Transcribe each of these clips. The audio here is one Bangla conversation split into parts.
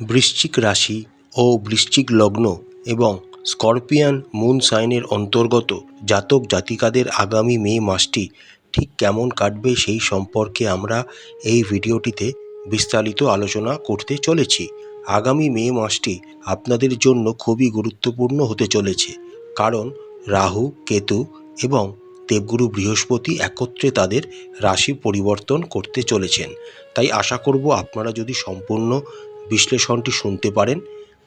বৃশ্চিক রাশি ও বৃশ্চিক লগ্ন এবং স্করপিয়ান মুন সাইনের অন্তর্গত জাতক জাতিকাদের আগামী মে মাসটি ঠিক কেমন কাটবে সেই সম্পর্কে আমরা এই ভিডিওটিতে বিস্তারিত আলোচনা করতে চলেছি। আগামী মে মাসটি আপনাদের জন্য খুবই গুরুত্বপূর্ণ হতে চলেছে কারণ রাহু, কেতু এবং দেবগুরু বৃহস্পতি একত্রে তাদের রাশি পরিবর্তন করতে চলেছেন। তাই আশা করব আপনারা যদি সম্পূর্ণ বিশ্লেষণটি শুনতে পারেন,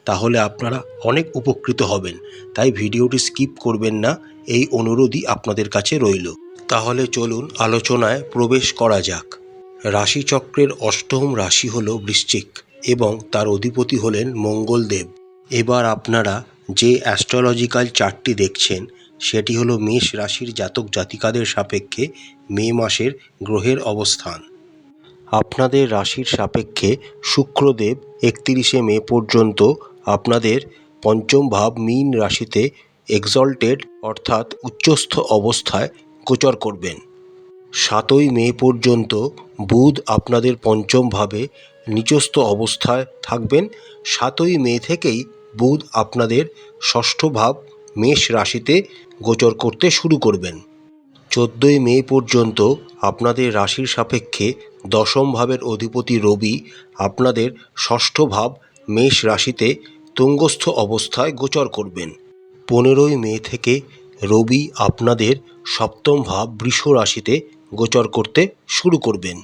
তাহলে আপনারা অনেক উপকৃত হবেন। তাই ভিডিওটি স্কিপ করবেন না, এই অনুরোধই আপনাদের কাছে রইল। তাহলে চলুন আলোচনায় প্রবেশ করা যাক। রাশিচক্রের অষ্টম রাশি হল বৃশ্চিক এবং তার অধিপতি হলেন মঙ্গলদেব। এবার আপনারা যে অ্যাস্ট্রোলজিক্যাল চার্টটি দেখছেন, সেটি হলো মেষ রাশির জাতক জাতিকাদের সাপেক্ষে মে মাসের গ্রহের অবস্থান। আপনাদের রাশির সাপেক্ষে শুক্রদেব একত্রিশে মে পর্যন্ত আপনাদের পঞ্চম ভাব মীন রাশিতে এক্সল্টেড অর্থাৎ উচ্চস্থ অবস্থায় গোচর করবেন। সাতই মে পর্যন্ত বুধ আপনাদের পঞ্চম ভাবে নিচস্থ অবস্থায় থাকবেন। সাতই মে থেকেই বুধ আপনাদের ষষ্ঠ ভাব মেষ রাশিতে গোচর করতে শুরু করবেন। চোদ্দোই মে পর্যন্ত আপনাদের রাশির সাপেক্ষে দশম ভাবের অধিপতি রবি আপনাদের ষষ্ঠ ভাব মেষ রাশিতে তুঙ্গস্থ অবস্থায় গোচর করবেন। পনেরোই মে থেকে রবি আপনাদের সপ্তম ভাব বৃষ রাশিতে গোচর করতে শুরু করবেন।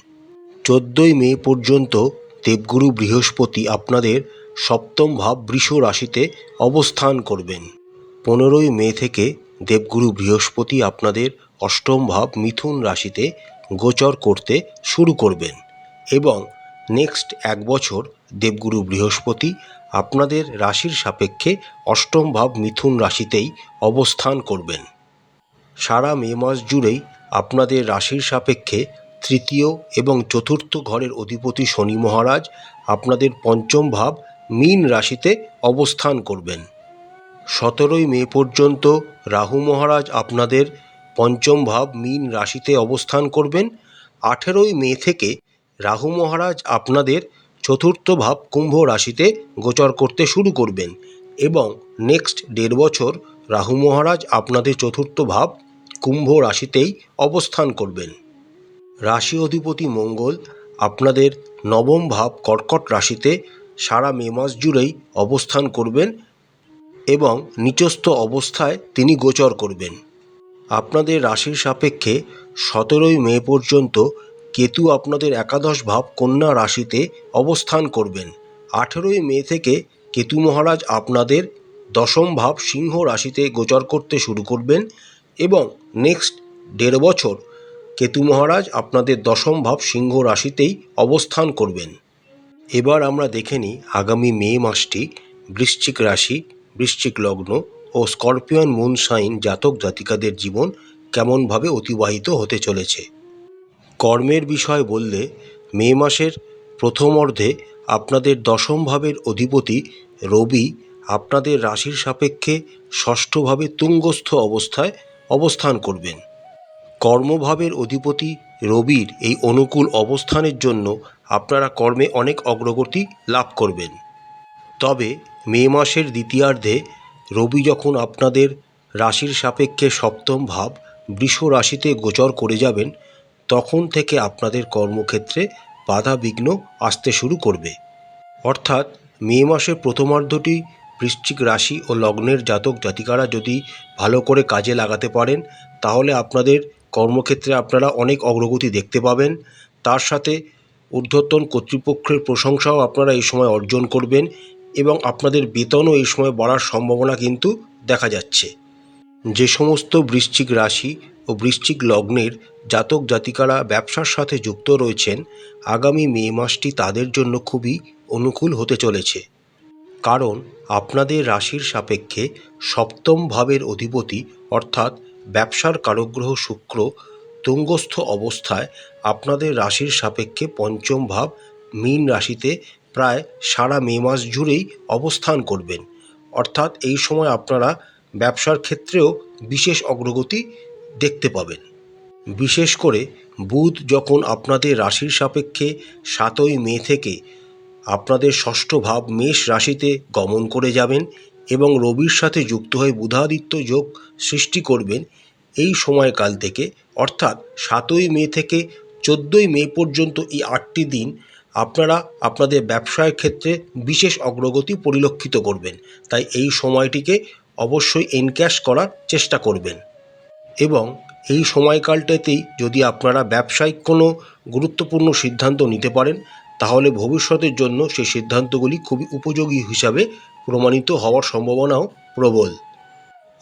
চোদ্দোই মে পর্যন্ত দেবগুরু বৃহস্পতি আপনাদের সপ্তম ভাব বৃষ রাশিতে অবস্থান করবেন। পনেরোই মে থেকে দেবগুরু বৃহস্পতি আপনাদের অষ্টম ভাব মিথুন রাশিতে গোচর করতে শুরু করবেন এবং নেক্সট এক বছর দেবগুরু বৃহস্পতি আপনাদের রাশির সাপেক্ষে অষ্টম ভাব মিথুন রাশিতেই অবস্থান করবেন। সারা মে মাস জুড়েই আপনাদের রাশির সাপেক্ষে তৃতীয় এবং চতুর্থ ঘরের অধিপতি শনি মহারাজ আপনাদের পঞ্চম ভাব মীন রাশিতে অবস্থান করবেন। সতেরোই মে পর্যন্ত রাহু মহারাজ আপনাদের পঞ্চম ভাব মীন রাশিতে অবস্থান করবেন। আঠেরোই মে থেকে রাহু মহারাজ আপনাদের চতুর্থ ভাব কুম্ভ রাশিতে গোচর করতে শুরু করবেন এবং নেক্সট দেড় বছর রাহু মহারাজ আপনাদের চতুর্থ ভাব কুম্ভ রাশিতেই অবস্থান করবেন। রাশি অধিপতি মঙ্গল আপনাদের নবম ভাব কর্কট রাশিতে সারা মে মাস জুড়েই অবস্থান করবেন এবং নিচস্থ অবস্থায় তিনি গোচর করবেন। আপনাদের রাশির সাপেক্ষে সতেরোই মে পর্যন্ত কেতু আপনাদের একাদশ ভাব কন্যা রাশিতে অবস্থান করবেন। আঠেরোই মে থেকে কেতু মহারাজ আপনাদের দশম ভাব সিংহ রাশিতে গোচর করতে শুরু করবেন এবং নেক্সট দেড় বছর কেতু মহারাজ আপনাদের দশম ভাব সিংহ রাশিতেই অবস্থান করবেন। এবার আমরা দেখে নিই আগামী মে মাসটি বৃশ্চিক রাশি, বৃশ্চিক লগ্ন ও স্করপিয়ন মুন সাইন জাতক জাতিকাদের জীবন কেমনভাবে অতিবাহিত হতে চলেছে। কর্মের বিষয় বললে মে মাসের প্রথম অর্ধে আপনাদের দশম ভাবের অধিপতি রবি আপনাদের রাশির সাপেক্ষে ষষ্ঠভাবে তুঙ্গস্থ অবস্থায় অবস্থান করবেন। কর্মভাবের অধিপতি রবির এই অনুকূল অবস্থানের জন্য আপনারা কর্মে অনেক অগ্রগতি লাভ করবেন। তবে মে মাসের দ্বিতীয়ার্ধে রবি যখন আপনাদের রাশির সাপেক্ষে সপ্তম ভাব বৃষ রাশিতে গোচর করে যাবেন, তখন থেকে আপনাদের কর্মক্ষেত্রে বাধা বিঘ্ন আসতে শুরু করবে। অর্থাৎ মে মাসের প্রথমার্ধটি বৃশ্চিক রাশি ও লগ্নের জাতক জাতিকারা যদি ভালো করে কাজে লাগাতে পারেন, তাহলে আপনাদের কর্মক্ষেত্রে আপনারা অনেক অগ্রগতি দেখতে পাবেন। তার সাথে ঊর্ধ্বতন কর্তৃপক্ষের প্রশংসাও আপনারা এই সময় অর্জন করবেন এবং আপনাদের বেতনও এই সময় বাড়ার সম্ভাবনা কিন্তু দেখা যাচ্ছে। যে সমস্ত বৃশ্চিক রাশি ও বৃশ্চিক লগ্নের জাতক জাতিকারা ব্যবসার সাথে যুক্ত রয়েছেন, আগামী মে মাসটি তাদের জন্য খুবই অনুকূল হতে চলেছে। কারণ আপনাদের রাশির সাপেক্ষে সপ্তম ভাবের অধিপতি অর্থাৎ ব্যবসার কারগ্রহ শুক্র তুঙ্গস্থ অবস্থায় আপনাদের রাশির সাপেক্ষে পঞ্চম ভাব মীন রাশিতে প্রায় সারা মে মাস জুড়েই অবস্থান করবেন। অর্থাৎ এই সময় আপনারা ব্যবসার ক্ষেত্রেও বিশেষ অগ্রগতি দেখতে পাবেন। বিশেষ করে বুধ যখন আপনাদের রাশির সাপেক্ষে সাতই মে থেকে আপনাদের ষষ্ঠ ভাব মেষ রাশিতে গমন করে যাবেন এবং রবির সাথে যুক্ত হয়ে বুধাদিত্য যোগ সৃষ্টি করবেন, এই সময়কাল থেকে, অর্থাৎ সাতই মে থেকে চোদ্দোই মে পর্যন্ত এই আটটি দিন আপনারা আপনাদের ব্যবসায়ের ক্ষেত্রে বিশেষ অগ্রগতি পরিলক্ষিত করবেন। তাই এই সময়টিকে অবশ্যই এনক্যাশ করার চেষ্টা করবেন। এবং এই সময়কালটাতেই যদি আপনারা ব্যবসায়িক কোনো গুরুত্বপূর্ণ সিদ্ধান্ত নিতে পারেন, তাহলে ভবিষ্যতের জন্য সেই সিদ্ধান্তগুলি খুবই উপযোগী হিসাবে প্রমাণিত হওয়ার সম্ভাবনাও প্রবল।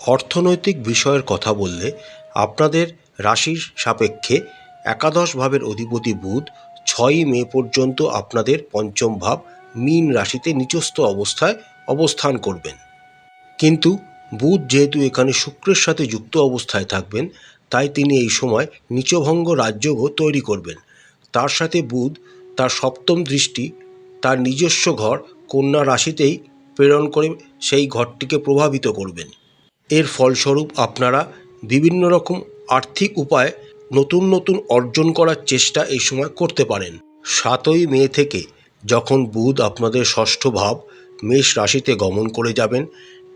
অর্থনৈতিক বিষয়ের কথা বললে, আপনাদের রাশির সাপেক্ষে একাদশ ভাবের অধিপতি বুধ ছয়ই মে পর্যন্ত আপনাদের পঞ্চম ভাব মীন রাশিতে নিচস্থ অবস্থায় অবস্থান করবেন। কিন্তু বুধ যেহেতু এখানে শুক্রের সাথে যুক্ত অবস্থায় থাকবেন, তাই তিনি এই সময় নিচভঙ্গ রাজযোগও তৈরি করবেন। তার সাথে বুধ তার সপ্তম দৃষ্টি, তার নিজস্ব ঘর কন্যা রাশিতেই প্রেরণ করে সেই ঘরটিকে প্রভাবিত করবেন। এর ফলস্বরূপ আপনারা বিভিন্ন রকম আর্থিক উপায় নতুন নতুন অর্জন করার চেষ্টা এই সময় করতে পারেন। সাতই মে থেকে যখন বুধ আপনাদের ষষ্ঠ ভাব মেষ রাশিতে গমন করে যাবেন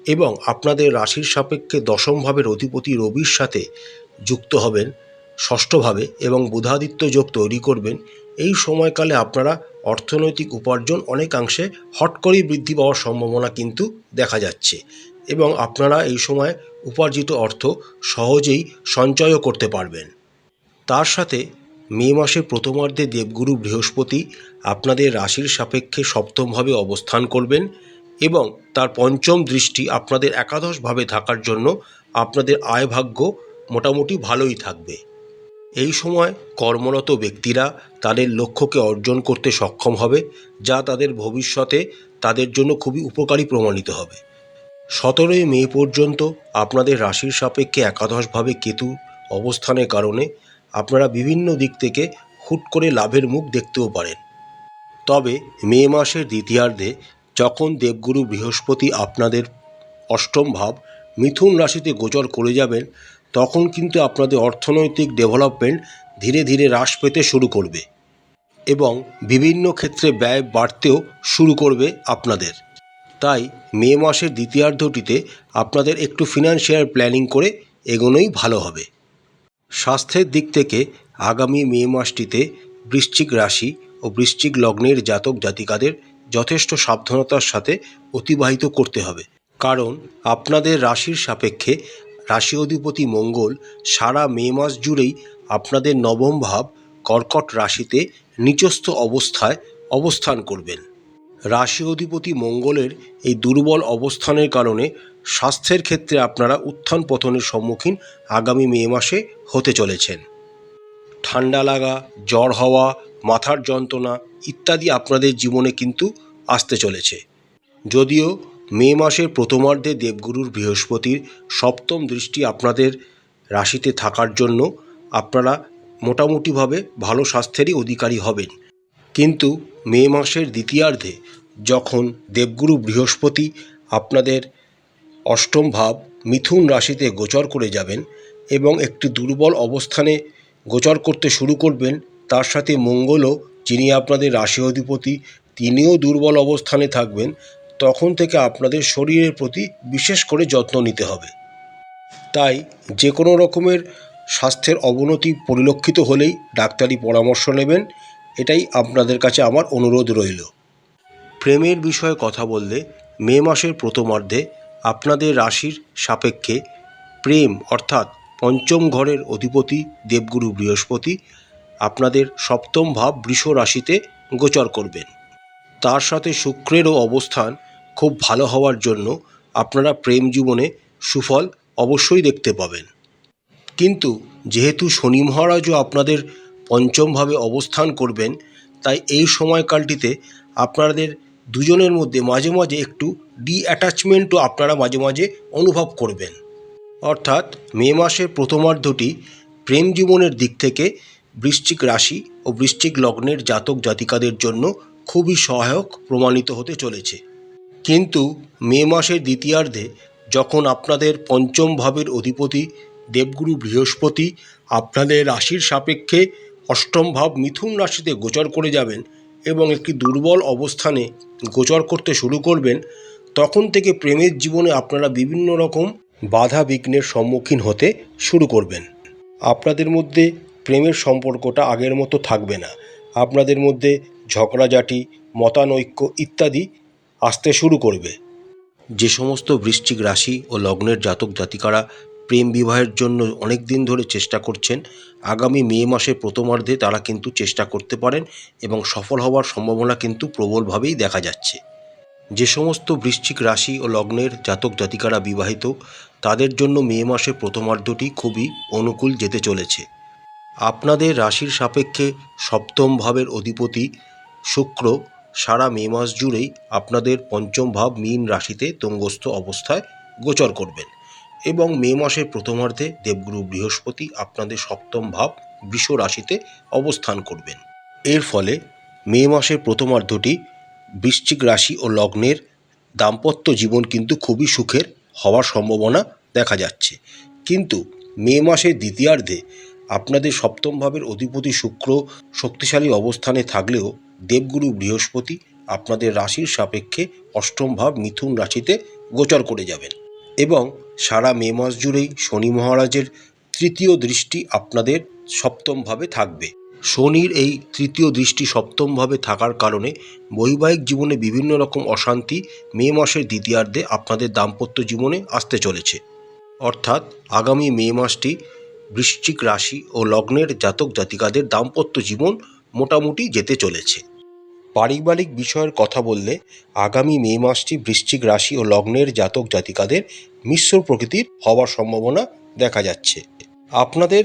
এবং আপনাদের রাশির সাপেক্ষে দশম ভাবের অধিপতি রবির সাথে যুক্ত হবেন ষষ্ঠভাবে এবং বুধাদিত্য যোগ তৈরি করবেন, এই সময়কালে আপনারা অর্থনৈতিক উপার্জন অনেকাংশে হট করেই বৃদ্ধি পাওয়ার সম্ভাবনা কিন্তু দেখা যাচ্ছে এবং আপনারা এই সময় উপার্জিত অর্থ সহজেই সঞ্চয়ও করতে পারবেন। তার সাথে মে মাসের প্রথমার্ধে দেবগুরু বৃহস্পতি আপনাদের রাশির সাপেক্ষে সপ্তমভাবে অবস্থান করবেন এবং তার পঞ্চম দৃষ্টি আপনাদের একাদশভাবে থাকার জন্য আপনাদের আয় ভাগ্য মোটামুটি ভালোই থাকবে। এই সময় কর্মরত ব্যক্তিরা তাদের লক্ষ্যকে অর্জন করতে সক্ষম হবে, যা তাদের ভবিষ্যতে তাদের জন্য খুবই উপকারী প্রমাণিত হবে। সতেরোই মে পর্যন্ত আপনাদের রাশির সাপেক্ষে একাদশভাবে কেতু অবস্থানের কারণে আপনারা বিভিন্ন দিক থেকে হুট করে লাভের মুখ দেখতেও পারেন। তবে মে মাসের দ্বিতীয়ার্ধে যখন দেবগুরু বৃহস্পতি আপনাদের অষ্টম ভাব মিথুন রাশিতে গোচর করে যাবেন, তখন কিন্তু আপনাদের অর্থনৈতিক ডেভেলপমেন্ট ধীরে ধীরে হ্রাস পেতে শুরু করবে এবং বিভিন্ন ক্ষেত্রে ব্যয় বাড়তেও শুরু করবে আপনাদের। তাই মে মাসের দ্বিতীয়ার্ধটিতে আপনাদের একটু ফিনান্সিয়াল প্ল্যানিং করে এগোনোই ভালো হবে। স্বাস্থ্যের দিক থেকে আগামী মে মাসটিতে বৃশ্চিক রাশি ও বৃশ্চিক লগ্নের জাতক জাতিকাদের যথেষ্ট সাবধানতার সাথে অতিবাহিত করতে হবে। কারণ আপনাদের রাশির সাপেক্ষে রাশি অধিপতি মঙ্গল সারা মে মাস জুড়েই আপনাদের নবম ভাব কর্কট রাশিতে নিচস্থ অবস্থায় অবস্থান করবেন। রাশি অধিপতি মঙ্গলের এই দুর্বল অবস্থানের কারণে স্বাস্থ্যের ক্ষেত্রে আপনারা উত্থান পতনের সম্মুখীন আগামী মে মাসে হতে চলেছেন। ঠান্ডা লাগা, জ্বর হওয়া, মাথার যন্ত্রণা ইত্যাদি আপনাদের জীবনে কিন্তু আসতে চলেছে। যদিও মে মাসের প্রথমার্ধে দেবগুরুর বৃহস্পতির সপ্তম দৃষ্টি আপনাদের রাশিতে থাকার জন্য আপনারা মোটামুটিভাবে ভালো স্বাস্থ্যেরই অধিকারী হবেন। কিন্তু মে মাসের দ্বিতীয়ার্ধে যখন দেবগুরু বৃহস্পতি আপনাদের অষ্টম ভাব মিথুন রাশিতে গোচর করে যাবেন এবং একটি দুর্বল অবস্থানে গোচর করতে শুরু করবেন। তার সাথে মঙ্গলও, যিনি আপনাদের রাশি অধিপতি, তিনিও দুর্বল অবস্থানে থাকবেন। তখন থেকে আপনাদের শরীরের প্রতি বিশেষ করে যত্ন নিতে হবে। তাই যে কোনো রকমের স্বাস্থ্যের অবনতি পরিলক্ষিত হলেই ডাক্তারি পরামর্শ নেবেন। এটাই আপনাদের কাছে আমার অনুরোধ রইল। প্রেমের বিষয়ে কথা বললে মে মাসের প্রথমার্ধে আপনাদের রাশির সাপেক্ষে প্রেম, অর্থাৎ পঞ্চম ঘরের অধিপতি দেবগুরু বৃহস্পতি আপনাদের সপ্তম ভাব বৃষ রাশিতে গোচর করবেন। তার সাথে শুক্রেরও অবস্থান খুব ভালো হওয়ার জন্য আপনারা প্রেম জীবনে সুফল অবশ্যই দেখতে পাবেন। কিন্তু যেহেতু শনি মহারাজও আপনাদের পঞ্চমভাবে অবস্থান করবেন, তাই এই সময়কালটিতে আপনাদের দুজনের মধ্যে মাঝে মাঝে একটু ডি অ্যাটাচমেন্টও আপনারা মাঝে মাঝে অনুভব করবেন। অর্থাৎ মে মাসের প্রথমার্ধটি প্রেম জীবনের দিক থেকে বৃশ্চিক রাশি ও বৃশ্চিক লগ্নের জাতক জাতিকাদের জন্য খুবই সহায়ক প্রমাণিত হতে চলেছে। কিন্তু মে মাসের দ্বিতীয়ার্ধে যখন আপনাদের পঞ্চম ভাবের অধিপতি দেবগুরু বৃহস্পতি আপনাদের রাশির সাপেক্ষে অষ্টম ভাব মিথুন রাশিতে গোচর করে যাবেন এবং একটি দুর্বল অবস্থানে গোচর করতে শুরু করবেন, তখন থেকে প্রেমের জীবনে আপনারা বিভিন্ন রকম বাধা বিঘ্নের সম্মুখীন হতে শুরু করবেন। আপনাদের মধ্যে প্রেমের সম্পর্কটা আগের মতো থাকবে না। আপনাদের মধ্যে ঝগড়াঝাটি, মতানৈক্য ইত্যাদি আসতে শুরু করবে। যে সমস্ত বৃশ্চিক রাশি ও লগ্নের জাতক জাতিকারা প্রেম বিবাহের জন্য অনেক দিন ধরে চেষ্টা করছেন। আগামী মে মাসের প্রথমার্ধে তারা কিন্তু চেষ্টা করতে পারেন এবং সফল হওয়ার সম্ভাবনা কিন্তু প্রবলভাবেই দেখা যাচ্ছে। যে সমস্ত বৃশ্চিক রাশি ও লগ্নের জাতক জাতিকারা বিবাহিত, তাদের জন্য মে মাসের প্রথমার্ধটি খুবই অনুকূল যেতে চলেছে। আপনাদের রাশির সাপেক্ষে সপ্তম ভাবের অধিপতি শুক্র সারা মে মাস জুড়েই আপনাদের পঞ্চম ভাব মীন রাশিতে তুঙ্গস্থ অবস্থায় গোচর করবেন। এবং মে মাসের প্রথমার্ধে দেবগুরু বৃহস্পতি আপনাদের সপ্তম ভাব বৃষ রাশিতে অবস্থান করবেন। এর ফলে মে মাসের প্রথমার্ধটি বৃশ্চিক রাশি ও লগ্নের দাম্পত্য জীবন কিন্তু খুবই সুখের হওয়ার সম্ভাবনা দেখা যাচ্ছে। কিন্তু মে মাসের দ্বিতীয়ার্ধে আপনাদের সপ্তম ভাবের অধিপতি শুক্র শক্তিশালী অবস্থানে থাকলেও দেবগুরু বৃহস্পতি আপনাদের রাশির সাপেক্ষে অষ্টম ভাব মিথুন রাশিতে গোচর করে যাবেন এবং সারা মে মাস জুড়েই শনি মহারাজের তৃতীয় দৃষ্টি আপনাদের সপ্তমভাবে থাকবে। শনির এই তৃতীয় দৃষ্টি সপ্তমভাবে থাকার কারণে বৈবাহিক জীবনে বিভিন্ন রকম অশান্তি মে মাসের দ্বিতীয়ার্ধে আপনাদের দাম্পত্য জীবনে আসতে চলেছে। অর্থাৎ আগামী মে মাসটি বৃশ্চিক রাশি ও লগ্নের জাতক জাতিকাদের দাম্পত্য জীবন মোটামুটি যেতে চলেছে। পারিবারিক বিষয়ের কথা বললে আগামী মে মাসটি বৃশ্চিক রাশি ও লগ্নের জাতক জাতিকাদের মিশ্র প্রকৃতির হওয়ার সম্ভাবনা দেখা যাচ্ছে। আপনাদের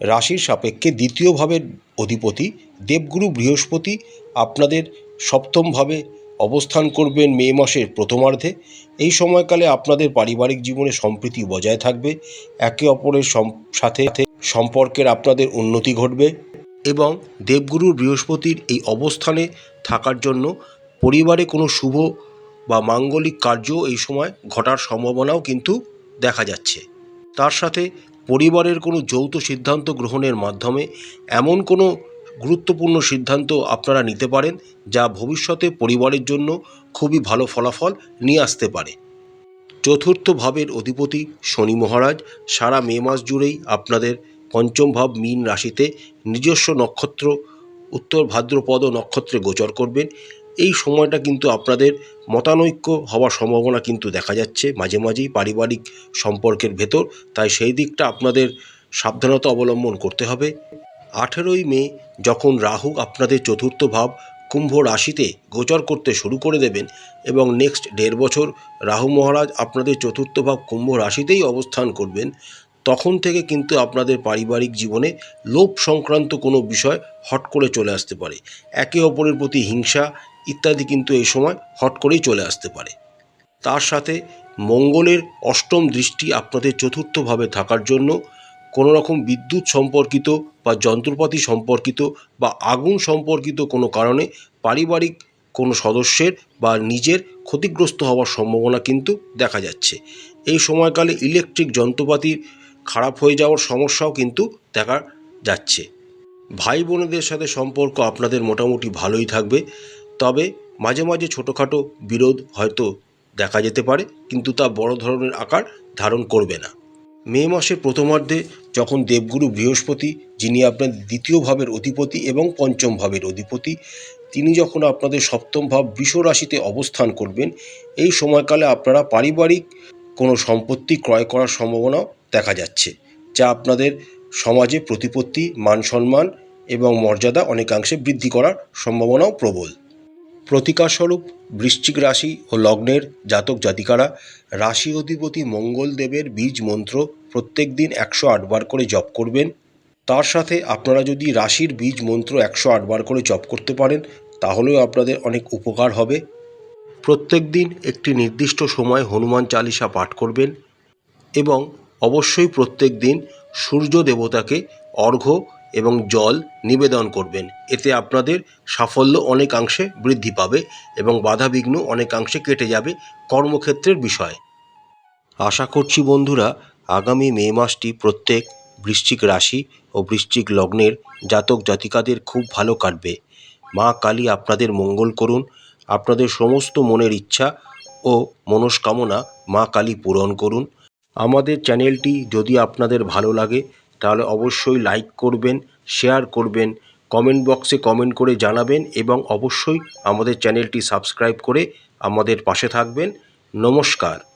রাশির সাপেক্ষে দ্বিতীয়ভাবে অধিপতি দেবগুরু বৃহস্পতি আপনাদের সপ্তমভাবে অবস্থান করবেন মে মাসের প্রথমার্ধে। এই সময়কালে আপনাদের পারিবারিক জীবনে সম্প্রীতি বজায় থাকবে, একে অপরের সাথে সম্পর্কের আপনাদের উন্নতি ঘটবে এবং দেবগুরু বৃহস্পতির এই অবস্থানে থাকার জন্য পরিবারে কোনো শুভ বা মাঙ্গলিক কার্য এই সময় ঘটার সম্ভাবনাও কিন্তু দেখা যাচ্ছে। তার সাথে পরিবারের কোনো যৌথ সিদ্ধান্ত গ্রহণের মাধ্যমে এমন কোনো গুরুত্বপূর্ণ সিদ্ধান্ত আপনারা নিতে পারেন যা ভবিষ্যতে পরিবারের জন্য খুবই ভালো ফলাফল নিয়ে আসতে পারে। চতুর্থ ভাবের অধিপতি শনি মহারাজ সারা মে মাস জুড়েই আপনাদের পঞ্চম ভাব মীন রাশিতে নিজস্ব নক্ষত্র উত্তর ভাদ্রপদ নক্ষত্রে গোচর করবেন। এই সময়টা কিন্তু আপনাদের মতানৈক্য হওয়ার সম্ভাবনা কিন্তু দেখা যাচ্ছে মাঝে মাঝেই পারিবারিক সম্পর্কের ভেতর। তাই সেই দিকটা আপনাদের সাবধানতা অবলম্বন করতে হবে। আঠেরোই মে যখন রাহু আপনাদের চতুর্থ ভাব কুম্ভ রাশিতে গোচর করতে শুরু করে দেবেন এবং নেক্সট দেড় বছর রাহু মহারাজ আপনাদের চতুর্থ ভাব কুম্ভ রাশিতেই অবস্থান করবেন তখন থেকে কিন্তু আপনাদের পারিবারিক জীবনে লোভ সংক্রান্ত কোনো বিষয় হট করে চলে আসতে পারে। একে অপরের প্রতি হিংসা ইত্যাদি কিন্তু এই সময় হট করেই চলে আসতে পারে। তার সাথে মঙ্গলের অষ্টম দৃষ্টি আপনাদের চতুর্থভাবে থাকার জন্য কোনো রকম বিদ্যুৎ সম্পর্কিত বা যন্ত্রপাতি সম্পর্কিত বা আগুন সম্পর্কিত কোনো কারণে পারিবারিক কোনো সদস্যের বা নিজের ক্ষতিগ্রস্ত হওয়ার সম্ভাবনা কিন্তু দেখা যাচ্ছে। এই সময়কালে ইলেকট্রিক যন্ত্রপাতির খারাপ হয়ে যাওয়ার সমস্যাও কিন্তু দেখা যাচ্ছে। ভাই বোনেদের সাথে সম্পর্ক আপনাদের মোটামুটি ভালোই থাকবে, তবে মাঝে মাঝে ছোটোখাটো বিরোধ হয়তো দেখা যেতে পারে, কিন্তু তা বড় ধরনের আকার ধারণ করবে না। মে মাসের প্রথমার্ধে যখন দেবগুরু বৃহস্পতি, যিনি আপনার দ্বিতীয় ভাবের অধিপতি এবং পঞ্চম ভাবের অধিপতি, তিনি যখন আপনাদের সপ্তম ভাব বৃষ রাশিতে অবস্থান করবেন, এই সময়কালে আপনারা পারিবারিক কোনো সম্পত্তি ক্রয় করার সম্ভাবনাও দেখা যাচ্ছে, যা আপনাদের সমাজে প্রতিপত্তি, মান সম্মান এবং মর্যাদা অনেকাংশে বৃদ্ধি করার সম্ভাবনাও প্রবল। প্রতিকারস্বরূপ বৃশ্চিক রাশি ও লগ্নের জাতক জাতিকারা রাশি অধিপতি মঙ্গলদেবের বীজ মন্ত্র প্রত্যেক দিন একশো আটবার করে জপ করবেন। তার সাথে আপনারা যদি রাশির বীজ মন্ত্র একশো আটবার করে জপ করতে পারেন, তাহলেও আপনাদের অনেক উপকার হবে। প্রত্যেক দিন একটি নির্দিষ্ট সময় হনুমান চালিসা পাঠ করবেন এবং অবশ্যই প্রত্যেক দিন সূর্য দেবতাকে অর্ঘ্য এবং জল নিবেদন করবেন। এতে আপনাদের সাফল্য অনেকাংশে বৃদ্ধি পাবে এবং বাধাবিঘ্ন অনেকাংশে কেটে যাবে কর্মক্ষেত্রের বিষয়। আশা করছি বন্ধুরা, আগামী মে মাসটি প্রত্যেক বৃশ্চিক রাশি ও বৃশ্চিক লগ্নের জাতক জাতিকাদের খুব ভালো কাটবে। মা কালী আপনাদের মঙ্গল করুন, আপনাদের সমস্ত মনের ইচ্ছা ও মনস্কামনা মা কালী পূরণ করুন। আমাদের চ্যানেলটি যদি আপনাদের ভালো লাগে, তাহলে অবশ্যই লাইক করবেন, শেয়ার করবেন, কমেন্ট বক্সে কমেন্ট করে জানাবেন এবং অবশ্যই আমাদের চ্যানেলটি সাবস্ক্রাইব করে আমাদের পাশে থাকবেন। নমস্কার।